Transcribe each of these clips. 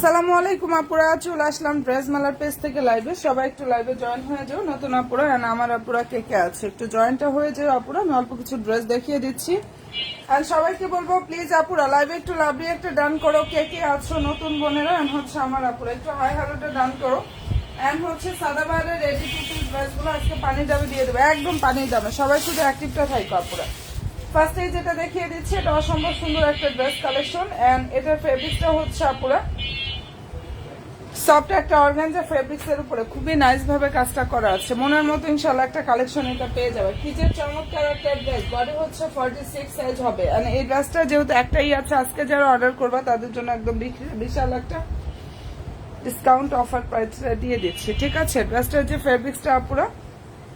আসসালামু আলাইকুম, আপুরা। চলে আসলাম ড্রেস মেলার পেজ থেকে লাইভে সবাই একটু লাইভে জয়েন হয়ে যাও। নতুন আপুরা আর আমার আপুরা কে কে আছে? একটু জয়েনটা হয়ে যাও আপুরা, আমি অল্প কিছু ড্রেস দেখিয়ে দিচ্ছি। আর সবাইকে বলব প্লিজ আপুরা লাইভে একটু লাভলি একটা ডান করো। কে কে আছো নতুন বোনেরা? এন্ড হচ্ছে আমার আপুরা, একটু হাই হ্যালোটা ডান করো। এন্ড হচ্ছে সাদাবাহারের রেডি টু পিস ড্রেসগুলো আজকে পানির দামে দিয়ে দেবো। একদম পানির দামে। সবাই শুধু অ্যাক্টিভটা থাকো আপুরা। ফার্স্টে যেটা দেখিয়ে দিচ্ছি, এটা অসম্ভব সুন্দর একটা ড্রেস কালেকশন এন্ড এটার ফেব্রিক্সটা হচ্ছে আপুরা সফট একটা অর্গানজা ফেব্রিক্স এর উপরে খুবই নাইস ভাবে কাজটা করা আছে। মনের মতো ইনশাল্লাহ একটা কালেকশন এটা পেয়ে যাবে। কি চমৎকার একটা ড্রেস বডি হচ্ছে ফর্টি সিক্স সাইজ হবে। আর এই ড্রেসটা যেহেতু একটাই আছে, আজকে যারা অর্ডার করবা, তাদের জন্য একদম বিশ- বিশাল একটা ডিসকাউন্ট অফার প্রাইস দিয়ে দিচ্ছি। ঠিক আছে? ড্রেসটার যে ফেব্রিক্সটা পুরো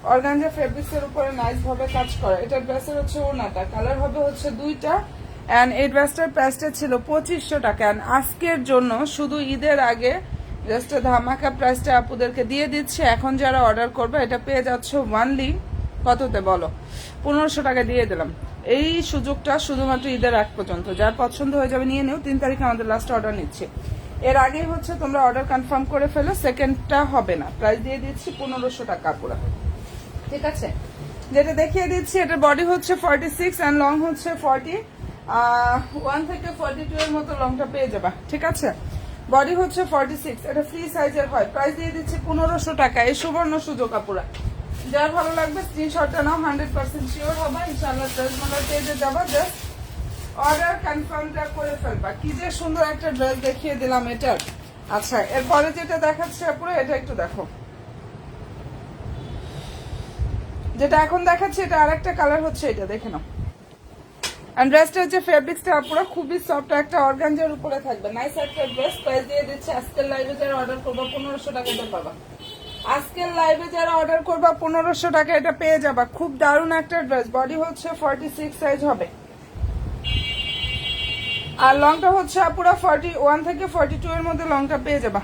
অর্গানজা ফেব্রিক্স এর উপরে নাইস ভাবে কাজ করা। এটা ড্রেসের হচ্ছে ওনাটা কালার হবে হচ্ছে দুইটা। এন্ড এই ড্রেসটার প্রাইসটা ছিল পঁচিশশো টাকা। এন্ড আজকের জন্য শুধু ঈদের আগে ড্রেসটা ধামাকা প্রাইসটা আপুদেরকে দিয়ে দিচ্ছে। এখন যারা অর্ডার করবে, এটা পেয়ে যাচ্ছে ওয়ানলি কততে বলো? পনেরোশো টাকা দিয়ে দিলাম। এই সুযোগটা শুধুমাত্র ঈদের আগ পর্যন্ত। যার পছন্দ হয়ে যাবে নিয়ে নিও। তিন তারিখে আমাদের লাস্ট অর্ডার নিচ্ছে। এর আগেই হচ্ছে তোমরা অর্ডার কনফার্ম করে ফেলো। সেকেন্ডটা হবে না। প্রাইস দিয়ে দিচ্ছি পনেরোশো টাকা পুরো। ঠিক আছে? যেটা দেখিয়ে দিচ্ছি এটা বডি হচ্ছে ফর্টি সিক্স অ্যান্ড লং হচ্ছে ফর্টি ওয়ান থেকে ফর্টি টু এর মতো লংটা পেয়ে যাবা। ঠিক আছে? বডি হচ্ছে ফর্টি সিক্স এটা ফ্রি সাইজের হয়। প্রাইস দিয়ে দিচ্ছি পনেরোশো টাকা, এই সুবর্ণ সুযোগ আপুরা। যার ভালো লাগবে স্ক্রিনশটটা নাও হান্ড্রেড পার্সেন্ট শিওর হবে ইনশাল্লাহ ড্রেস মালার পেজে যাবা। জাস্ট অর্ডার কনফার্মটা করে ফেলবা। কি যে সুন্দর একটা ড্রেস দেখিয়ে দিলাম এটার। আচ্ছা এরপরে যেটা দেখাচ্ছে আপুরা, এটা একটু দেখো। যেটা এখন দেখাচ্ছে, এটা আরেকটা কালার হচ্ছে এটা, দেখে নাও। আর ড্রেসটার যে ফেব্রিক্সটা পুরো খুবই সফট একটা অর্গানজার উপরে থাকবে। নাইস একটা ড্রেস প্রাইস দিয়ে দিচ্ছে। আজকের লাইভে যারা অর্ডার করবা, পনেরোশো টাকাতে পাবা। আজকের লাইভে যারা অর্ডার করবা, পনেরোশো টাকা এটা পেয়ে যাবা। খুব দারুণ একটা ড্রেস বডি হচ্ছে ফর্টি সিক্স সাইজ হবে। আর লংটা হচ্ছে পুরো ফর্টি ওয়ান থেকে ফর্টি টু এর মধ্যে লংটা পেয়ে যাবা।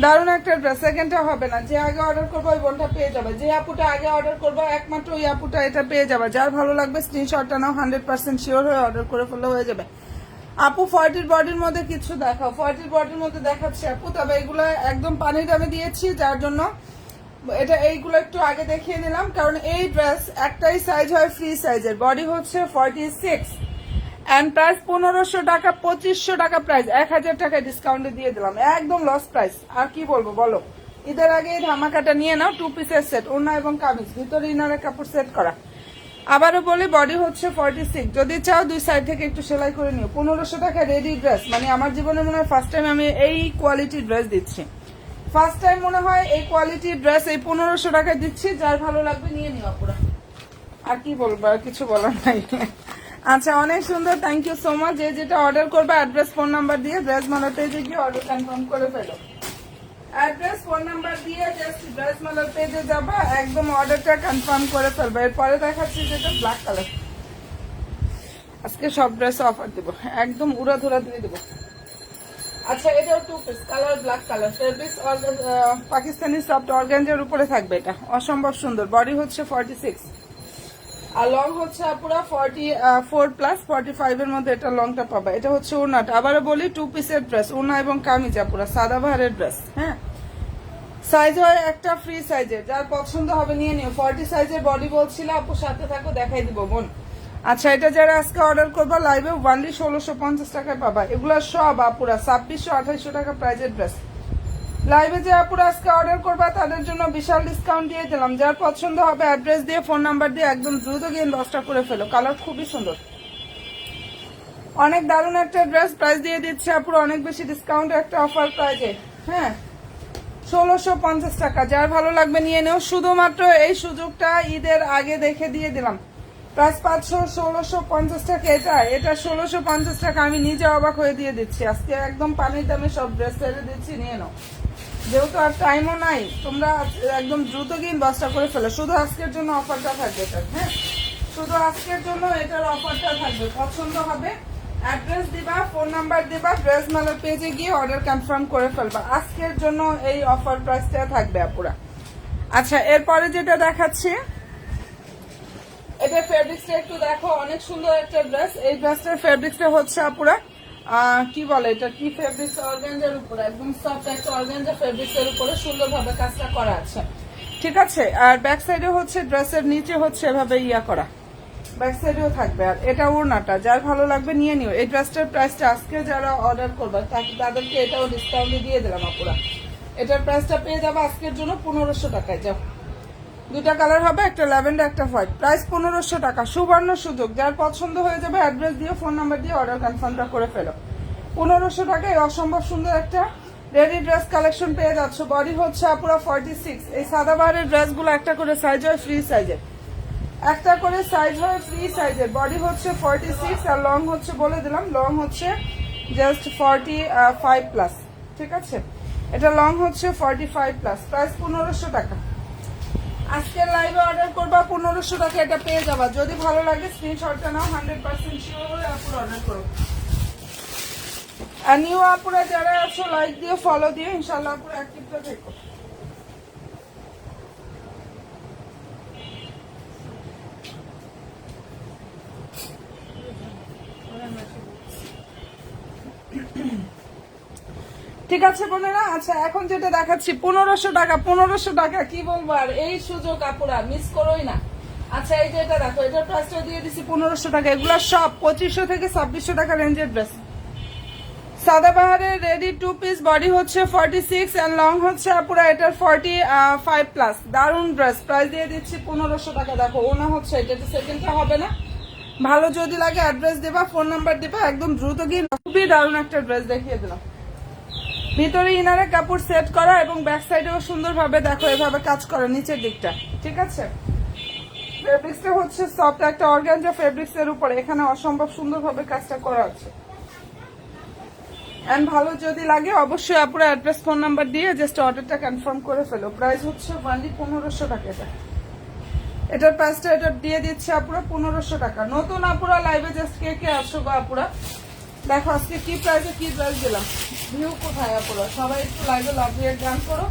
দারুণ একটা ড্রেস সেকেন্ডটা হবে না, যে আগে অর্ডার করব ওই বোনটা পেয়ে যাবে। যে আপুটা আগে অর্ডার করব, একমাত্র ওই আপুটা এটা পেয়ে যাবে। যার ভালো লাগবে স্ক্রিনশটটা নাও হান্ড্রেড পার্সেন্ট শিওর হয়ে অর্ডার করে ফেললে হয়ে যাবে। আপু ফর্টির বডির মধ্যে কিছু দেখাও। ফর্টির বডির মধ্যে দেখাচ্ছে আপু, তবে এগুলো একদম পানির দামে দিয়েছি, যার জন্য এটা এইগুলো একটু আগে দেখিয়ে নিলাম। কারণ এই ড্রেস একটাই সাইজ হয় ফ্রি সাইজের বডি হচ্ছে ফর্টি সিক্স অ্যান্ড প্রাইস পনেরোশো টাকা, পঁচিশশো টাকা প্রাইস এক হাজার টাকা ডিসকাউন্টে দিয়ে দিলাম। একদম লস প্রাইস আর কি বলব, বলো? ঈদের আগে ধামাকাটা নিয়ে নাও টু পিসের সেট ওনা এবং কামিজ। ভিতরে ইনারের কাপড় সেট করা। আবারও বলি বডি হচ্ছে ফর্টি সিক্স যদি চাও দুই সাইড থেকে একটু সেলাই করে নিও। পনেরোশো টাকা রেডি ড্রেস মানে আমার জীবনে মনে হয় ফার্স্ট টাইম আমি এই কোয়ালিটির ড্রেস দিচ্ছি। ফার্স্ট টাইম মনে হয় এই কোয়ালিটির ড্রেস এই পনেরোশো টাকা দিচ্ছি। যার ভালো লাগবে নিয়ে নিও পুরো আর কি বলব, আর কিছু বলার নাই। আচ্ছা অনেক সুন্দর থ্যাংক ইউ সো মাচ যে যেটা অর্ডার করবে অ্যাড্রেস ফোন নাম্বার দিয়ে ড্রেস মালার পেজে গিয়ে অর্ডার কনফার্ম করে ফেলো। অ্যাড্রেস ফোন নাম্বার দিয়ে জাস্ট ড্রেস মালার পেজে যাবা, একদম অর্ডারটা কনফার্ম করে ফেলবে। এরপরে দেখাচ্ছি যেটা ব্ল্যাক কালার আজকে সব ড্রেস অফার দেবো। একদম উড়া ধরা দিয়ে দেবো। আচ্ছা এটাও two piece colour black colour fabrics Pakistani soft organza উপরে থাকবে এটা। অসম্ভব সুন্দর। বডি হচ্ছে ফর্টি সিক্স আর লং হচ্ছে forty four plus forty five এর মধ্যে এটা লংটা পাবা। এটা হচ্ছে বলি টু পিসের ড্রেস এবং ড্রেস হ্যাঁ? সাইজ হয় একটা ফ্রি সাইজের যার পছন্দ হবে নিয়ে নিও। ফর্টি সাইজের বডি আপু সাথে থাকো, দেখাই দিব বোন। আচ্ছা এটা যারা আজকে অর্ডার লাইভে ওয়ানলি ষোলোশো পঞ্চাশ টাকায় পাবা। এগুলো সব আপুরা, ছাব্বিশশো, আঠাইশশো টাকা প্রাইজের ড্রেস লাইভে যে আপুরা আজকে অর্ডার করবা, তাদের জন্য বিশাল ডিসকাউন্ট দিয়ে দিলাম। যার পছন্দ হবে অ্যাড্রেস দিয়ে ফোন নাম্বার দিয়ে একদম দ্রুত গিয়ে দশটা করে ফেলো। কালার খুবই সুন্দর। অনেক দারুণ একটা ড্রেস প্রাইস দিয়ে দিচ্ছে আপুরা, অনেক বেশি ডিসকাউন্ট একটা অফার প্রাইজে হ্যাঁ? ষোলোশো পঞ্চাশ টাকা। যার ভালো লাগবে নিয়ে নেও। শুধুমাত্র এই সুযোগটা ঈদের আগে দেখে দিয়ে দিলাম। প্রাইস পাঁচশো, ষোলোশো পঞ্চাশ টাকা। এটা এটা ষোলোশো পঞ্চাশ টাকা আমি নিজে অবাক হয়ে দিয়ে দিচ্ছি। আজকে একদম পানির দামে সব ড্রেস ছেড়ে দিচ্ছি। নিয়ে নাও। যেহেতু আর টাইমও নাই, তোমরা একদম দ্রুত গিয়ে দশটা করে ফেলো। শুধু আজকের জন্য অফারটা থাকবে এটার হ্যাঁ? শুধু আজকের জন্য এটার অফারটা থাকবে। পছন্দ হবে অ্যাড্রেস দিবা ফোন নাম্বার দিবা ড্রেস মেলার পেজে গিয়ে অর্ডার কনফার্ম করে ফেলবা। আজকের জন্য এই অফার প্রাইসটা থাকবে আপুরা। আচ্ছা এরপরে যেটা দেখাচ্ছি, এটা ফেব্রিক্সটা একটু দেখো, অনেক সুন্দর একটা ড্রেস এই ড্রেসটার ফেব্রিক্সটা হচ্ছে আপুরা কি বলে এটা? কি ফেব্রিক্স অর্গানজার উপরে? একদম সফট একটা অর্গানজা ফেব্রিক্স এর উপরে সুন্দরভাবে কাজটা করা আছে। ঠিক আছে? আর ব্যাক সাইডে হচ্ছে ড্রেসের নিচে হচ্ছে এভাবে ইয়া করা। ব্যাক সাইডেও থাকবে। আর এটা ওড়নাটা। যার ভালো লাগবে নিয়ে নিও। এই ড্রেসটার প্রাইসটা আজকে যারা অর্ডার করবে তাদেরকে এটাও ডিসকাউন্টে দিয়ে দিলাম আপুরা। এটার প্রাইসটা পেয়ে যাবে আজকের জন্য পনেরোশো টাকায়। যাও। দুইটা কালার হবে, একটা ল্যাভেন্ডার, একটা হোয়াইট। প্রাইস পনেরোশো টাকা, সুবর্ণ সুযোগ। যার পছন্দ হয়ে যাবে অ্যাড্রেস দিয়ে, ফোন নাম্বার দিয়ে অর্ডার কনফার্মটা করে ফেলো। পনেরোশো টাকায় অসম্ভব সুন্দর একটা রেডি ড্রেস কালেকশন পেয়ে যাচ্ছ। বডি হচ্ছে পুরো ফর্টি সিক্স এই সাদাবাহারের ড্রেসগুলো একটা করে সাইজ হয় ফ্রি সাইজের একটা করে সাইজ হয় ফ্রি সাইজের বডি হচ্ছে ফর্টি সিক্স আর লং হচ্ছে বলে দিলাম। লং হচ্ছে জাস্ট ফর্টি ফাইভ প্লাস ঠিক আছে? এটা লং হচ্ছে ফর্টি ফাইভ প্লাস প্রাইস পনেরোশো টাকা। আজকের লাইভে অর্ডার করবা, পনেরোশো টাকা এটা পেয়ে যাবা। যদি ভালো লাগে স্ক্রিনশটটা নাও হান্ড্রেড পার্সেন্ট শিওর আপুর অর্ডার করো। আর নিউ আপুরা যারা আছো লাইক দিয়ে ফলো দিয়ে ইনশাল্লাহ আপুর অ্যাক্টিভটা থেকো ঠিক আছে বোনেরা? আচ্ছা এখন যেটা দেখাচ্ছি, পনেরোশো টাকা পনেরোশো টাকা, কি বলব আর? এই সুযোগ আপুরা মিস করোই না। আচ্ছা এই যে এটা দেখো এটার প্রাইসটা দিয়ে দিছি পনেরোশো টাকা। এগুলো সব পঁচিশশো থেকে ছাব্বিশশো টাকা রেঞ্জের ড্রেস সাদাবাহারের রেডি টু পিস বডি হচ্ছে ফর্টি সিক্স অ্যান্ড লং হচ্ছে পুরো এটার ফর্টি ফাইভ প্লাস দারুণ ড্রেস প্রাইস দিয়ে দিচ্ছি পনেরোশো টাকা। দেখো, ওনা হচ্ছে, এটা তো সেকেন্ডটা হবে না। ভালো যদি লাগে অ্যাড্রেস দেবা ফোন নাম্বার দেবা, একদম দ্রুত গিয়ে খুবই দারুণ একটা ড্রেস দেখিয়ে দিলাম। ভিতরে ইনারে কাপড় সেট করা এবং ব্যাক সাইডেও সুন্দরভাবে দেখো, এভাবে কাজ করা, নিচের দিকটা, ঠিক আছে? ফেব্রিক্সটা হচ্ছে সফট একটা অর্গানজা ফেব্রিক্স এর উপরে, এখানে অসম্ভব সুন্দরভাবে কাজটা করা আছে। এন্ড ভালো যদি লাগে, অবশ্যই আপনার অ্যাড্রেস ফোন নাম্বার দিয়ে জাস্ট অর্ডারটা কনফার্ম করে ফেলো। প্রাইস হচ্ছে ওয়ানলি পনেরোশো টাকা এটা। এটার প্রাইসটা এটা দিয়ে দিচ্ছে আপুরা পনেরোশো টাকা। নতুন আপুরা লাইভে জাস্ট কে কে আসো গো আপুরা? দেখো আজকে কি প্রাইসে কি ড্রেস দিলাম? ভিউ কোথায় আপুরা? সবাই একটু লাইভে লাভ দিয়ে গান করো।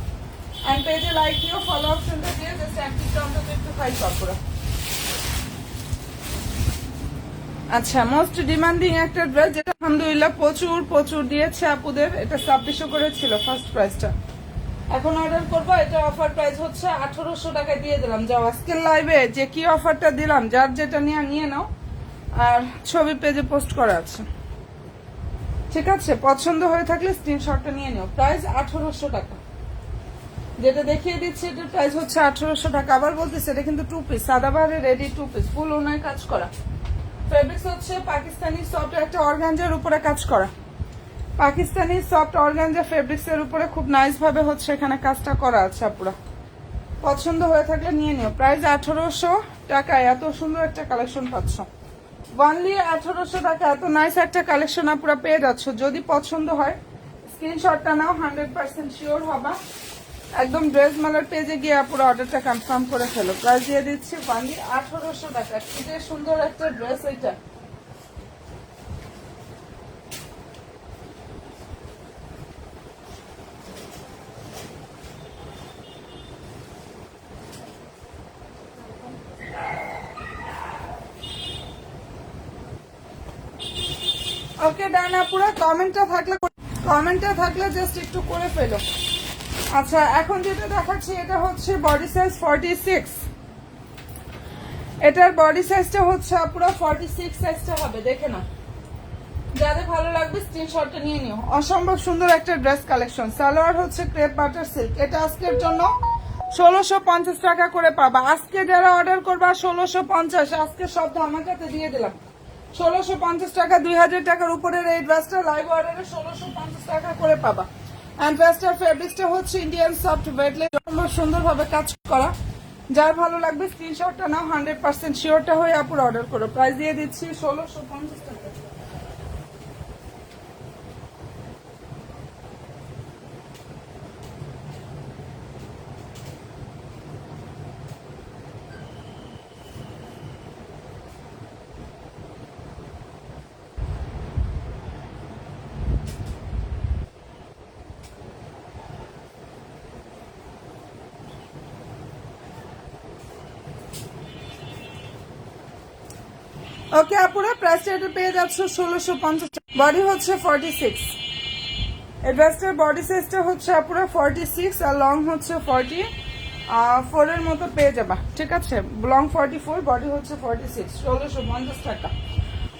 অ্যান্ড পেজে লাইক দিও ফলো অপশনটা দিয়ে একটু ফাইভ আপুরা আচ্ছা মোস্ট ডিমান্ডিং একটা ড্রেস যেটা আলহামদুলিল্লাহ প্রচুর প্রচুর দিয়েছে আপুদের। এটা ছাব্বিশশো করে ছিল ফার্স্ট প্রাইসটা এখন অর্ডার করব, এটা অফার প্রাইস হচ্ছে আঠারোশো টাকা দিয়ে দিলাম। যাও, আজকের লাইভে যে কি অফারটা দিলাম, যার যেটা নিয়ে নিয়ে নাও। আর ছবি পেজে পোস্ট করা আছে। ঠিক আছে, পছন্দ হয়ে থাকলে স্ক্রিনশটটা নিয়ে নিও। প্রাইস আঠারোশো টাকা। যেটা দেখিয়ে দিচ্ছি, এটার প্রাইস হচ্ছে আঠারোশো টাকা। আবার বলতেছে, এটা কিন্তু টু পিস সাদাবাহারে রেডি টু পিস ফুল ওনায় কাজ করা। ফেব্রিক্স হচ্ছে পাকিস্তানি সফট একটা অর্গানজার উপরে কাজ করা। পাকিস্তানি সফট অর্গানজা ফেব্রিক্স এর উপরে খুব নাইস ভাবে হচ্ছে এখানে কাজটা করা আছে আপুরা। পছন্দ হয়ে থাকলে নিয়ে নিও। প্রাইস আঠারোশো টাকায় এত সুন্দর একটা কালেকশন পাচ্ছ। ওয়ানলি আঠারোশো টাকা। এত নাইস একটা কালেকশন আপনারা পেয়ে যাচ্ছ। যদি পছন্দ হয় স্ক্রিনশটটা নাও হান্ড্রেড পার্সেন্ট শিওর হবা। একদম ড্রেস মালার পেজে গিয়ে আপুরা অর্ডারটা কনফার্ম করে ফেলো। প্রাইস দিয়ে দিচ্ছি ওয়ানলি আঠারোশো টাকা। যে সুন্দর একটা ড্রেস এটা ওকে ডান আপুরা কমেন্টটা থাকলে কমেন্টটা থাকলে জাস্ট একটু করে ফেলো। আচ্ছা এখন যেটা দেখাচ্ছি এটা হচ্ছে বডি সাইজ ফর্টি সিক্স এটার বডি সাইজটা হচ্ছে ফর্টি সিক্স সাইজটা হবে, দেখে না নিও। অসম্ভব সুন্দর একটা ড্রেস কালেকশন সালোয়ার হচ্ছে বাটার সিল্ক এটা আজকের জন্য ষোলোশো পঞ্চাশ টাকা করে পাবা। আজকে যারা অর্ডার করবা, ষোলোশো পঞ্চাশ। আজকে সব ধামাকাতে দিয়ে দিলাম। ষোলোশো পঞ্চাশ টাকা, দুই হাজার টাকার উপরের এই ড্রেসটা লাইভ অর্ডারে ষোলোশো পঞ্চাশ টাকা করে পাবা। অ্যান্ড ড্রেসটার ফেব্রিক্সটা হচ্ছে ইন্ডিয়ান সফট ওয়েটলে সুন্দরভাবে কাজ করা। যার ভালো লাগবে স্ক্রিনশটটা নাও হান্ড্রেড পার্সেন্ট শিওরটা হয়ে আপুর অর্ডার করো। প্রাইস দিয়ে দিচ্ছি ষোলোশো পঞ্চাশ টাকা ওকে আপুরা প্রাইসটা পেয়ে যাচ্ছ ষোলোশো পঞ্চাশ বডি হচ্ছে ফর্টি সিক্স এই ড্রেসটার বডি সাইজটা হচ্ছে পুরো ফর্টি সিক্স আর লং হচ্ছে ফর্টি ফোরের মতো পেয়ে যাবা। ঠিক আছে? লং ফর্টি ফোর বডি হচ্ছে ফর্টি সিক্স ষোলোশো পঞ্চাশ টাকা।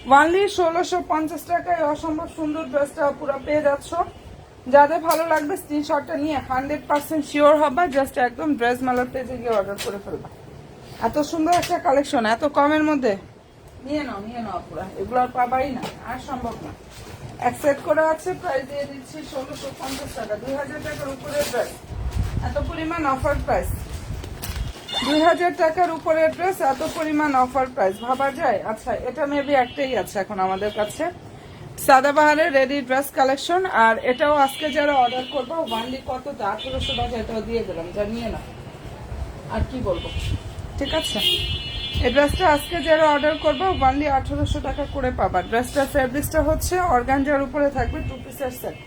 ওয়ানলি ষোলোশো পঞ্চাশ টাকায় অসম্ভব সুন্দর ড্রেসটা পুরো পেয়ে যাচ্ছ। যাদের ভালো লাগবে স্ক্রিনশটটা নিয়ে হান্ড্রেড পার্সেন্ট শিওর হবে জাস্ট একদম ড্রেস মেলার পেজে গিয়ে অর্ডার করে ফেলবা। এত সুন্দর একটা কালেকশন এত কমের মধ্যে। নিয়ে নাও নিয়ে নাও পুরো। এগুলো আর পাবাই না, আর সম্ভব না। এক সেট করে আছে প্রাইস দিয়ে দিচ্ছি ষোলোশো পঞ্চাশ টাকা, দুই হাজার টাকার উপরে ড্রেস এত পরিমাণ অফার প্রাইস দুই হাজার টাকার উপরে ড্রেস এত পরিমাণ অফার প্রাইস ভাবা যায়? আচ্ছা এটা মেবি একটাই আছে এখন আমাদের কাছে। সাদাবাহারের রেডি ড্রেস কালেকশন আর এটাও আজকে যারা অর্ডার করব ওয়ানলি কত আঠেরোশো টাকা এটাও দিয়ে দিলাম, জানিয়ে না আর কি বলব? ঠিক আছে? এই ড্রেসটা আজকে যারা অর্ডার করব ওয়ানলি আঠারোশো টাকা করে পাবা। ড্রেসটার ফেব্রিক্সটা হচ্ছে অর্গানজার উপরে থাকবে টু পিসের সেট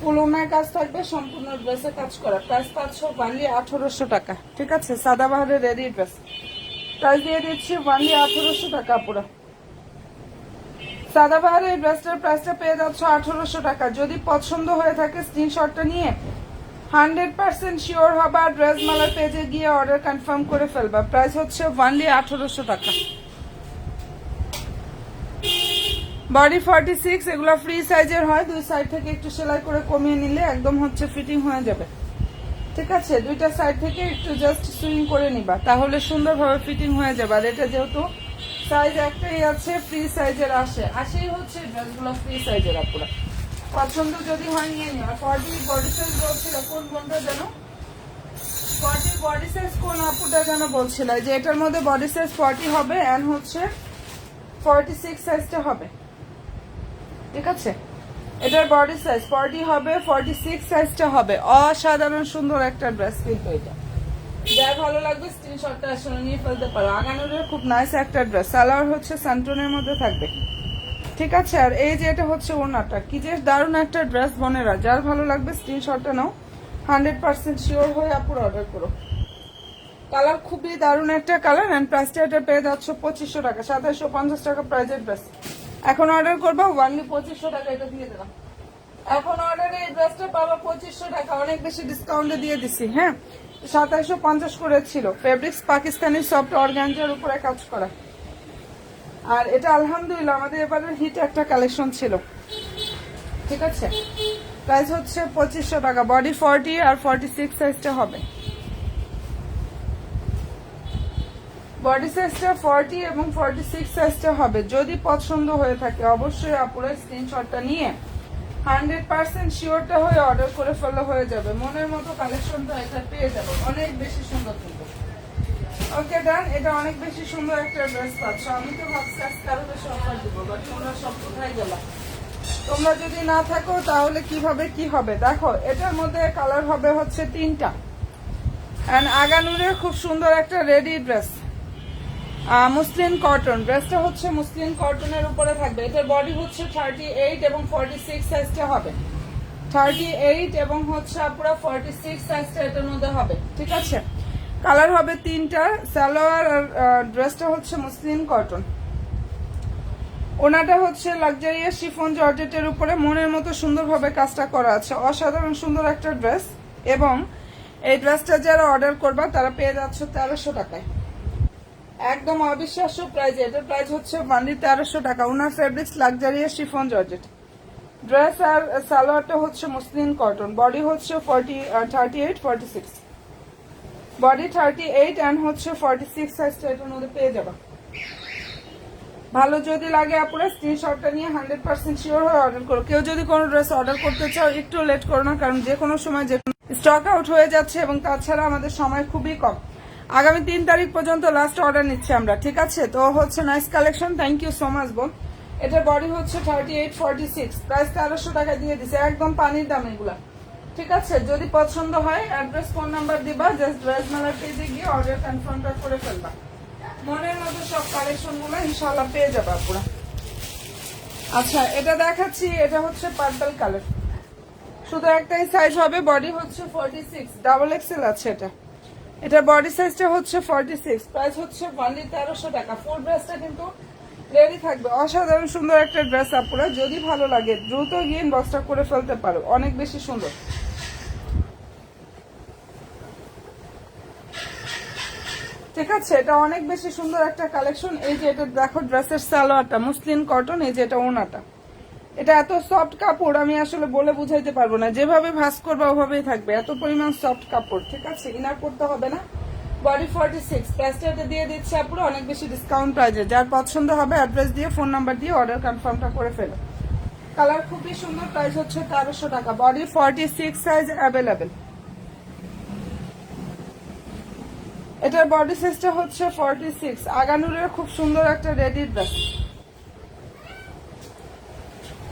পুলোনায় কাজ থাকবে, সম্পূর্ণ ড্রেসে কাজ করা। প্রাইস পাচ্ছ ওয়ানলি আঠারোশো টাকা, ঠিক আছে? সাদাবাহারের রেডি ড্রেস প্রাইস দিয়ে দিচ্ছি ওয়ানলি আঠারোশো টাকা পুরো। সাদাবাহারের এই ড্রেসটার প্রাইসটা পেয়ে যাচ্ছ আঠারোশো টাকা। যদি পছন্দ হয়ে থাকে স্ক্রিনশটটা নিয়ে হান্ড্রেড পার্সেন্ট শিওর হবা, ড্রেস মালার পেজে গিয়ে অর্ডার কনফার্ম করে ফেলবা। প্রাইস হচ্ছে ওয়ানলি আঠারোশো টাকা। বডি ফর্টি সিক্স এগুলো ফ্রি সাইজের হয়। দুই সাইড থেকে একটু সেলাই করে কমিয়ে নিলে একদম হচ্ছে ফিটিং হয়ে যাবে। ঠিক আছে? দুইটা সাইড থেকে একটু জাস্ট সুইং করে নিবা। তাহলে সুন্দরভাবে ফিটিং হয়ে যাবে। আর এটা যেহেতু সাইজ একটাই আছে ফ্রি সাইজের আসে। আসেই হচ্ছে ড্রেসগুলো ফ্রি সাইজের আপুরা। পছন্দ যদি হয়, নিয়ে নিও। আর ফর্টি বডি সাইজ বলছিল, কোন কোনটা যেন ফর্টি বডি সাইজ কোন আপুটা যেন বলছিল, যে এটার মধ্যে বডি সাইজ ফর্টি হবে অ্যান্ড হচ্ছে ফর্টি সিক্স সাইজটা হবে। ঠিক আছে? এটার বডি সাইজ ফর্টি হবে ফর্টি সিক্স সাইজটা হবে। অসাধারণ সুন্দর একটা ড্রেস কিন্তু এটা। যার ভালো লাগবে স্ক্রিনশটটা আসলে নিয়ে ফেলতে পারো। আগানোর খুব নাইস একটা ড্রেস সালোয়ার হচ্ছে সান্টনের মধ্যে থাকবে। ঠিক আছে, আর এই যে এটা হচ্ছে ওনাটা কি যে দারুণ একটা ড্রেস বোনেরা। যার ভালো লাগবে স্ক্রিনশটটা নাও। হান্ড্রেড পার্সেন্ট শিওর হয়ে আপুর অর্ডার করো। কালার খুবই দারুণ একটা কালার অ্যান্ড প্রাইসটা এটা পেয়ে যাচ্ছ পঁচিশশো টাকা। সাতাশশো পঞ্চাশ টাকা প্রাইজের ড্রেস এখন অর্ডার করব ওয়ানলি পঁচিশশো টাকা এটা দিয়ে দিলাম। এখন অর্ডারে এই ড্রেসটা পাবো পঁচিশশো টাকা। অনেক বেশি ডিসকাউন্টে দিয়ে দিছি হ্যাঁ? সাতাইশশো পঞ্চাশ করে ছিল ফেব্রিক্স পাকিস্তানি সফট অর্গানজার উপরে কাজ করা। আর এটা আলহামদুলিল্লাহ, আমাদের এবারে হিট একটা কালেকশন ছিল। ঠিক আছে? প্রাইস হচ্ছে পঁচিশশো টাকা বডি ফর্টি আর ফর্টি সিক্স সাইজটা হবে। বডি সাইজটা ফর্টি এবং ফর্টি সিক্স সাইজটা হবে। যদি পছন্দ হয়ে থাকে, অবশ্যই আপুরা স্ক্রিনশটটা নিয়ে হান্ড্রেড পার্সেন্ট শিওরটা হয়ে অর্ডার করে ফেলা হয়ে যাবে। মনের মতো কালেকশনটা এটা পেয়ে যাবে। অনেক বেশি সুন্দর। ওকে ডান এটা অনেক বেশি সুন্দর একটা ড্রেস পাচ্ছ। আমি তো ভাবছি আজকে আরও বেশি অফার তোমরা সব কোথায় গেলা? তোমরা যদি না থাকো, তাহলে কীভাবে কি হবে? দেখো, এটার মধ্যে কালার হবে হচ্ছে তিনটা। অ্যান্ড আগানুরের খুব সুন্দর একটা রেডি ড্রেস মুসলিম কটন ড্রেসটা হচ্ছে মুসলিম কটনের উপরে থাকবে। এটার বডি হচ্ছে থার্টি এইট এবং ফর্টি সিক্স সাইজটা হবে। থার্টি এইট এবং হচ্ছে পুরো ফর্টি সিক্স সাইজটা এটার মধ্যে হবে। ঠিক আছে? কালার হবে তিনটা, সালোয়ার আর ড্রেসটা হচ্ছে মুসলিম কটন। ওনাটা হচ্ছে লাক্সারিয়াস শিফন জর্জেটের উপরে। মনের মতো সুন্দরভাবে কাজটা করা আছে। অসাধারণ সুন্দর একটা ড্রেস এবং এই ড্রেসটা যারা অর্ডার করবা, তারা পেয়ে যাচ্ছে তেরোশো টাকায়। একদম অবিশ্বাস্য প্রাইজ। এটার প্রাইস হচ্ছে মান্ডি তেরোশো টাকা। ওনার fabrics luxurious chiffon georgette. Dress আর সালোয়ারটা হচ্ছে মুসলিম কটন। বডি হচ্ছে forty thirty eight forty six body thirty eight and হচ্ছে ফর্টি সিক্স সাইজটা এটার মধ্যে পেয়ে যাবা। ভালো যদি লাগে আপনারা স্ক্রিনশটটা নিয়ে হান্ড্রেড পার্সেন্ট শিওর হয়ে অর্ডার করো। কেউ যদি কোনো ড্রেস অর্ডার করতে চাও, একটু লেট করো না, কারণ যে কোনো সময় যে স্টক আউট হয়ে যাচ্ছে এবং তাছাড়া আমাদের সময় খুবই কম। আগামী তিন তারিখ পর্যন্ত লাস্ট অর্ডার নিচ্ছি আমরা, ঠিক আছে? তো হচ্ছে nice collection thank you so much বোন। এটার বডি হচ্ছে thirty eight forty six price তেরোশো টাকা দিয়ে দিছে, একদম পানির দাম এগুলা। ঠিক আছে, যদি পছন্দ হয় অ্যাড্রেস ফোন নাম্বার দিবা জাস্ট ড্রেস মেলার পেজে গিয়ে অর্ডার কনফার্মটা করে ফেলবা। মনের মতো সব কালেকশনগুলো ইনশাল্লাহ পেয়ে যাবে পুরো আচ্ছা এটা দেখাচ্ছি, এটা হচ্ছে পার্পল কালার শুধু একটাই সাইজ হবে বডি হচ্ছে ফর্টি সিক্স ডাবল এক্সেল আছে এটা। এটা বডি সাইজটা হচ্ছে ফর্টি সিক্স প্রাইস হচ্ছে ওয়ানলি তেরোশো টাকা। ফুল ড্রেসটা কিন্তু রেডি থাকবে। অসাধারণ সুন্দর একটা ড্রেস আপুরা। যদি ভালো লাগে, দ্রুত গিয়ে ইনবক্সটা করে ফেলতে পারো। অনেক বেশি সুন্দর। ঠিক আছে, এটা অনেক বেশি সুন্দর একটা কালেকশন এই যে এটা দেখো ড্রেসের সালোয়ারটা মুসলিম কটন এই যে এটা ওনাটা এটা এত সফট কাপড়, আমি আসলে বলে বুঝাইতে পারব না। যেভাবে ভাস করবে ওভাবেই থাকবে, এত পরিমাণ সফট কাপড়, ঠিক আছে? ইনার করতে হবে না। বডি ফর্টি সিক্স এটা দিয়ে দিচ্ছে আপুরো, অনেক বেশি ডিসকাউন্ট প্রাইজে যার পছন্দ হবে অ্যাড্রেস দিয়ে ফোন নাম্বার দিয়ে অর্ডার কনফার্মটা করে ফেলো। কালার খুবই সুন্দর প্রাইস হচ্ছে তেরোশো টাকা। Body forty six size available এটার বডি সাইজটা হচ্ছে ফর্টি সিক্স আগানুরের খুব সুন্দর একটা রেডির ড্রেস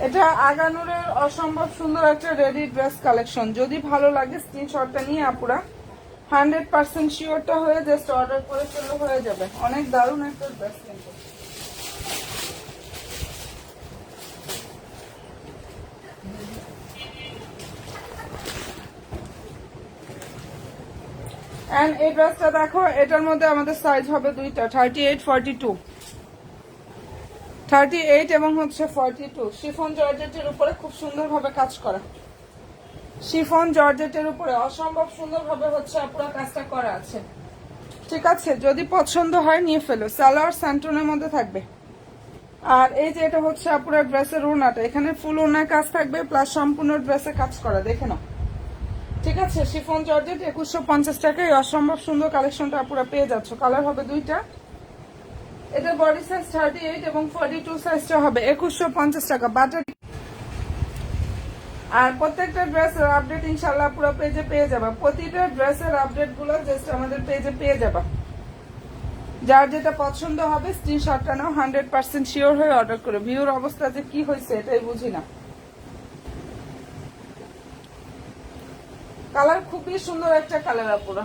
এটা আগানুরের অসম্ভব সুন্দর একটা রেডি ড্রেস কালেকশন যদি ভালো লাগে স্ক্রিনশটটা নিয়ে আপুরা। হান্ড্রেড পার্সেন্ট শিওরটা হয়ে জাস্ট অর্ডার করে ফেললে হয়ে যাবে। অনেক দারুণ একটা ড্রেস কিন্তু। অ্যান্ড এই ড্রেসটা দেখো, এটার মধ্যে আমাদের সাইজ হবে দুইটা thirty eight forty two thirty eight এবং হচ্ছে ফর্টি টু শিফন জর্জেটের উপরে খুব সুন্দরভাবে কাজ করা। শিফন জর্জেটের উপরে অসম্ভব সুন্দরভাবে হচ্ছে পুরো কাজটা করা আছে। ঠিক আছে, যদি পছন্দ হয় নিয়ে ফেলো। সালোয়ার স্যান্টনের মধ্যে থাকবে। আর এই যে এটা হচ্ছে আপুরা ড্রেসের ওনাটা এখানে ফুল ওনার কাজ থাকবে প্লাস সম্পূর্ণ ড্রেসে কাজ করা, দেখে নাও। ঠিক আছে, শিফন জর্জেট, একুশশো পঞ্চাশ টাকায় অসম্ভব সুন্দর কালেকশনটা পুরো পেয়ে যাচ্ছ। কালার হবে দুইটা। এটা বডি সাইজ থার্টি এইট এবং ফর্টি টু সাইজটা হবে একুশশো পঞ্চাশ টাকা বাটার আর প্রত্যেকটা ড্রেসের আপডেট ইনশাল্লাহ পুরো পেজে পেয়ে যাবা। প্রতিটা ড্রেসের আপডেটগুলো জাস্ট আমাদের পেজে পেয়ে যাবা। যার যেটা পছন্দ হবে স্ক্রিনশটটা নাও হান্ড্রেড পার্সেন্ট শিওর হয়ে অর্ডার করে। ভিউর অবস্থা যে কি হয়েছে এটাই বুঝি না কালার খুবই সুন্দর একটা কালার, আপুরা।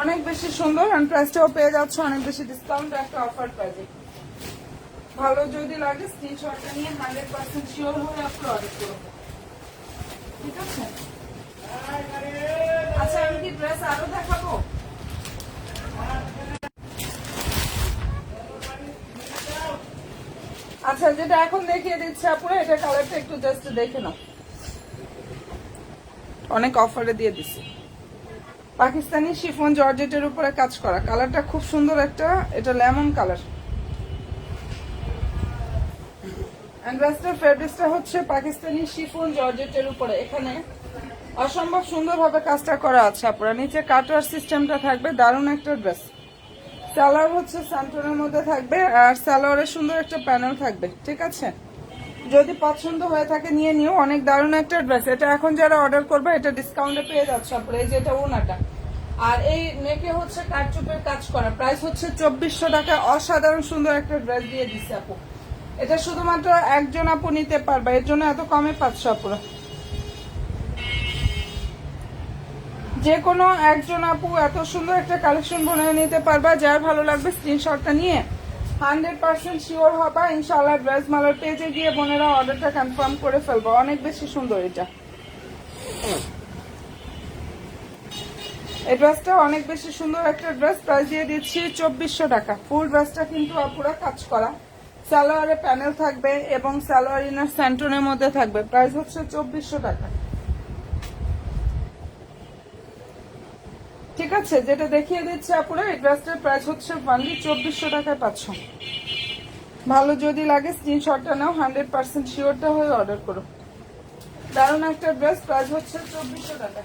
অনেক বেশি সুন্দর অ্যান্ড প্রাইসটাও পেয়ে যাচ্ছে, অনেক বেশি ডিসকাউন্ট একটা অফার প্রাইজে ভালো যদি লাগে স্ক্রিনশটটা নিয়ে হান্ড্রেড পার্সেন্ট শিওর হয়ে আপনি অর্ডার করুন। ঠিক আছে? আচ্ছা আমি কি ড্রেস আরও দেখাবো? আচ্ছা যেটা এখন দেখিয়ে দিচ্ছে, আপুরা, এটা কালারটা একটু জাস্ট দেখে নাও। অনেক অফারে দিয়ে দিছি। পাকিস্তানি শিফন জর্জেটের উপরে কাজ করা। কালারটা খুব সুন্দর একটা, এটা লেমন কালার। হচ্ছে পাকিস্তানি শিফন জর্জেটের উপরে। এখানে অসম্ভব সুন্দরভাবে কাজটা করা আছে নিচে কাটার সিস্টেমটা থাকবে, দারুণ একটা ড্রেস। হচ্ছে মধ্যে থাকবে, আর সুন্দর একটা প্যানেল থাকবে, ঠিক আছে? যদি পছন্দ হয়ে থাকে, নিয়ে নিও। অনেক দারুণ একটা ড্রেস এটা এখন যারা অর্ডার করবে, এটা ডিসকাউন্টে পেয়ে যাচ্ছে আপনার। এই যে এটা ওনাটা। আর এই নেকে হচ্ছে কারচুপের কাজ করা। প্রাইস হচ্ছে চব্বিশশো টাকা। অসাধারণ সুন্দর একটা ড্রেস দিয়ে দিচ্ছে আপু। এটা শুধুমাত্র একজন আপু নিতে পারবে। এর জন্য এত কমে পাচ্ছ আপুরা। যে কোনো একজন আপু এত সুন্দর একটা কালেকশন বানিয়ে নিতে পারবা। যার ভালো লাগবে স্ক্রিনশটটা নিয়ে। হান্ড্রেড পার্সেন্ট শিওর হবা ইনশাল্লাহ ড্রেস মালার পেজে গিয়ে বোনেরা অর্ডারটা কনফার্ম করে ফেলব। অনেক বেশি সুন্দর এটা। এই ড্রেসটা অনেক বেশি সুন্দর একটা ড্রেস। প্রাইস দিয়ে দিচ্ছি চব্বিশশো টাকা। ফুল ড্রেসটা কিন্তু আপুরা কাজ করা। সালোয়ারে প্যানেল থাকবে এবং সালোয়ার ইনার স্যান্টনের মধ্যে থাকবে। প্রাইস হচ্ছে চব্বিশশো টাকা। আছে, যেটা দেখিয়ে দিচ্ছে আপুরা এই ড্রেসটার প্রাইস হচ্ছে অনলি চব্বিশশো টাকায় পাচ্ছ ভালো যদি লাগে স্ক্রিনশটটা নাও হান্ড্রেড পার্সেন্ট শিওরটা হয়ে অর্ডার করো। দারুণ একটা ড্রেস প্রাইস হচ্ছে চব্বিশশো টাকা।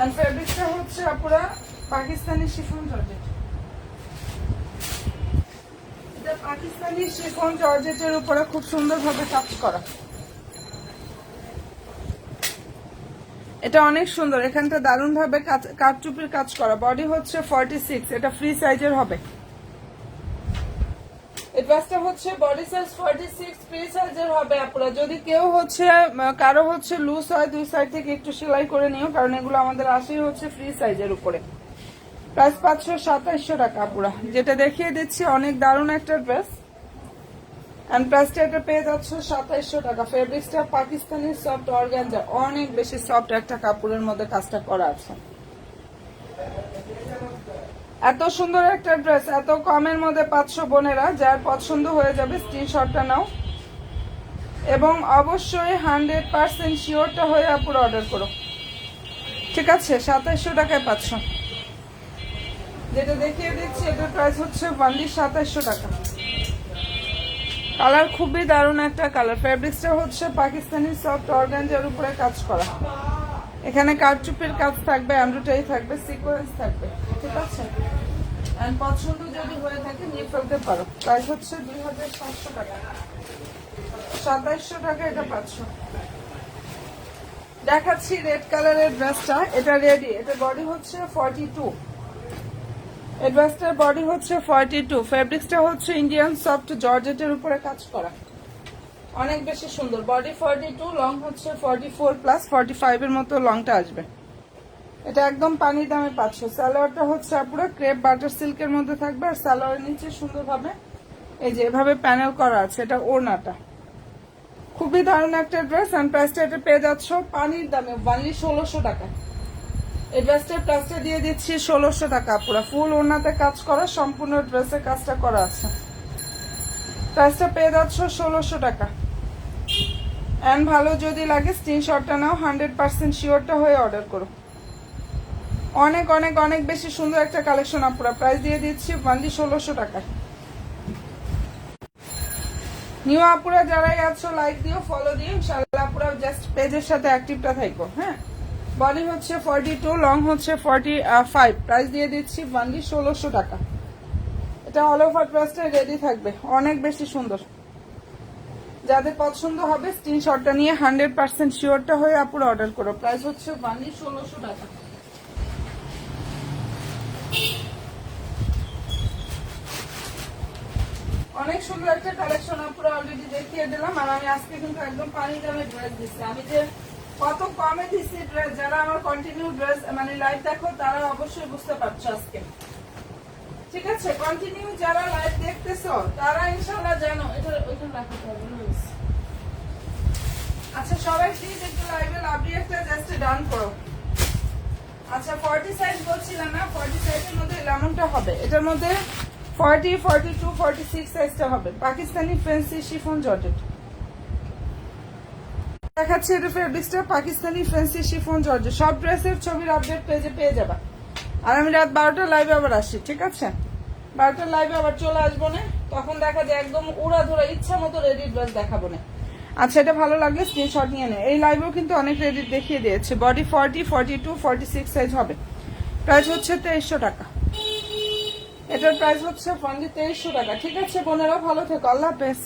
আর ফেব্রিকটা হচ্ছে আপুরা পাকিস্তানি শিফন জর্জেট এটা পাকিস্তানি শিফন জর্জেটের উপরে খুব সুন্দরভাবে কাজ করা। এটা অনেক সুন্দর। এখানটা দারুণ ভাবে কাঠচুপির কাজ করা। বডি হচ্ছে ফর্টি সিক্স এটা ফ্রি সাইজের হবে। হচ্ছে বডি সাইজ সিক্স ফ্রি সাইজের হবে যদি কেউ হচ্ছে কারও হচ্ছে হয়, দুই সাইড থেকে একটু সেলাই করে নিও, কারণ এগুলো আমাদের আসেই হচ্ছে ফ্রি সাইজের উপরে। পাঁচশো টাকা যেটা দেখিয়ে দিচ্ছি, অনেক দারুণ একটা ড্রেস অ্যান্ড প্রাইসটা এটা পেয়ে যাচ্ছে সাতাইশশো টাকা। ফেব্রিক্সটা পাকিস্তানি সফট অর্গানজা অনেক বেশি সফট একটা কাপড়ের মধ্যে কাজটা করা আছে। এত সুন্দর একটা ড্রেস এত কমের মধ্যে পাঁচশো বোনেরা, যার পছন্দ হয়ে যাবে স্ক্রিনশটটা নাও। এবং অবশ্যই হান্ড্রেড পার্সেন্ট শিওরটা হয়ে আপুর অর্ডার করো। ঠিক আছে, সাতাইশশো টাকায় পাচ্ছ যেটা দেখিয়ে দিচ্ছি, এটার প্রাইস হচ্ছে ওয়ানলি সাতাইশশো টাকা। কালার খুবই দারুণ একটা কালার। ফ্যাব্রিক্সটা হচ্ছে পাকিস্তানি সফট অর্গানজার উপরে কাজ করা। এখানে কারচুপির কাজ থাকবে অ্যান্ড্রোটাই থাকবে সিকোয়েন্স থাকবে, ঠিক আছে? পছন্দ যদি হয়ে থাকে, নিয়ে ফেলতে পারো। প্রাইস হচ্ছে দুই হাজার সাতশো টাকা। সাতাইশশো টাকা এটা পাচ্ছ। দেখাচ্ছি রেড কালারের ড্রেসটা এটা রেডি এটা বডি হচ্ছে ফর্টি টু এই ড্রেসটার বডি হচ্ছে ফর্টি টু ফেব্রিক্সটা হচ্ছে ইন্ডিয়ান সফট জর্জেটের উপরে কাজ করা। অনেক বেশি সুন্দর। বডি ফর্টি টু লং হচ্ছে forty four plus forty five এর মতো লংটা আসবে। এটা একদম পানির দামে পাচ্ছ। সালোয়ারটা হচ্ছে পুরো ক্রেপ বাটার সিল্কের মধ্যে থাকবে আর সালোয়ারের নিচে সুন্দরভাবে এই যে এভাবে প্যানেল করা আছে, এটা ওড়নাটা। খুবই দারুণ একটা ড্রেস অ্যান্ড প্রাইসটা এটা পেয়ে যাচ্ছ পানির দামে ওয়ানলি ষোলোশো টাকা। এই ড্রেসটার দিয়ে দিচ্ছি ষোলোশো টাকা। পুরো ফুল ওড়নাতে কাজ করা, সম্পূর্ণ ড্রেসের কাজটা করা আছে। প্রাইসটা পেয়ে যাচ্ছ ষোলোশো টাকা। অ্যান্ড ভালো যদি লাগে স্ক্রিনশটটা নাও হান্ড্রেড পার্সেন্ট শিওরটা হয়ে অর্ডার করো। অনেক অনেক অনেক বেশি সুন্দর একটা কালেকশন আপুরা। প্রাইস দিয়ে দিচ্ছি ওয়ানলি ষোলোশো টাকা নিউ আপুরা যারাই আছো লাইক দিও ফলো দিও। ইনশাআল্লাহ আপুরা জাস্ট পেজের সাথে অ্যাক্টিভটা থাকো হ্যাঁ? বডি হচ্ছে ফর্টি টু লং হচ্ছে ফর্টি ফাইভ প্রাইস দিয়ে দিচ্ছি ওয়ানলি ষোলোশো টাকা। এটা অল ওভার প্রাইসটা রেডি থাকবে। অনেক বেশি সুন্দর। যাদের পছন্দ হবে স্ক্রিনশটটা নিয়ে হান্ড্রেড পার্সেন্ট শিওরটা হয়ে আপুরা অর্ডার করো। প্রাইস হচ্ছে ওয়ানলি ষোলোশো টাকা। অনেক সুন্দর একটা কালেকশন আপুরা অলরেডি দেখিয়ে দিলাম। আর আমি আজকে কিন্তু একদম পানি দামে ড্রেস দিচ্ছি। আমি যে কত কমে দিচ্ছি ড্রেস? যারা আমার কন্টিনিউ ড্রেস মানে লাইভ দেখো, তারা অবশ্যই বুঝতে পারছ আজকে। ঠিক আছে? কন্টিনিউ যারা লাইভ দেখতেছো, তারা ইনশাআল্লাহ জানো, এটা ওইখানে রাখতে হবে আচ্ছা সবাই প্লিজ একটু লাইভে লাভলি একটা জাস্ট ডান করো। আচ্ছা ফর্টি সাইজ বলছিলাম না ফর্টি সাইজের মধ্যে লেমনটা হবে। এটার মধ্যে forty forty two forty six সাইজটা হবে। পাকিস্তানি ফেন্সি শিফন জর্জেট দেখাচ্ছি এটা ফেব্রিক্সটা পাকিস্তানি ফেন্সি শিফন জর্জেট। সব ড্রেসের ছবির আপডেট পেজে পেয়ে যাবা। আর আমি রাত বারোটা লাইভে আবার আসছি, ঠিক আছে? বারোটা লাইভে আবার চলে আসব না। তখন দেখা যায় একদম উড়া ধরা, ইচ্ছা মতো রেডি ড্রেস দেখাবো না। আচ্ছা এটা ভালো লাগলে স্ক্রিনশট নিয়ে নে। এই লাইভেও কিন্তু অনেক রেডি দেখিয়ে দিয়েছে। Body forty forty two forty six size হবে। প্রাইস হচ্ছে তেইশশো টাকা। এটার প্রাইস হচ্ছে তেইশশো টাকা। ঠিক আছে, বোনেরা, ভালো থেকো। আল্লাহ হাফেজ।